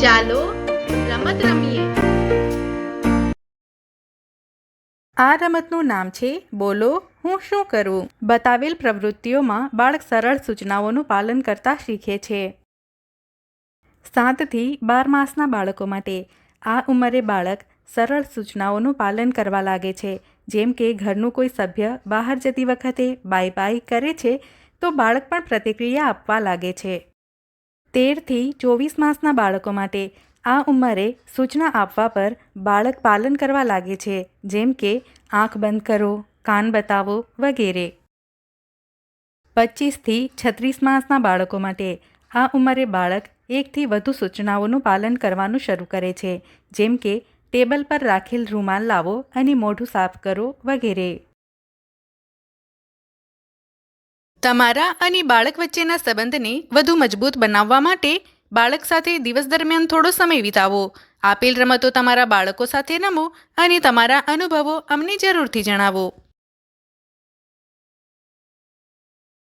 ચાલો રમત રમીએ. આ રમતનું નામ છે બોલો, હું શું કરું? બતાવેલ પ્રવૃત્તિઓમાં બાળક સરળ સૂચનાઓનું પાલન કરતા શીખે છે. સાતથી બાર માસના બાળકો માટે આ ઉંમરે બાળક સરળ સૂચનાઓનું પાલન કરવા લાગે છે. જેમ કે ઘરનું કોઈ સભ્ય બહાર જતી વખતે બાય બાય કરે છે, તો બાળક પણ પ્રતિક્રિયા આપવા લાગે છે. તેરથી ચોવીસ માસના બાળકો માટે આ ઉંમરે સૂચના આપવા પર બાળક પાલન કરવા લાગે છે, જેમ કે આંખ બંધ કરો, કાન બતાવો વગેરે. પચીસથી છત્રીસ માસના બાળકો માટે આ ઉંમરે બાળક એકથી વધુ સૂચનાઓનું પાલન કરવાનું શરૂ કરે છે, જેમ કે ટેબલ પર રાખેલ રૂમાલ લાવો અને મોઢું સાફ કરો વગેરે. તમારા અને બાળક વચ્ચેના સંબંધને વધુ મજબૂત બનાવવા માટે બાળક સાથે દિવસ દરમિયાન થોડો સમય વિતાવો. આપેલ રમતો તમારા બાળકો સાથે રમો અને તમારા અનુભવો અમને જરૂરથી જણાવો.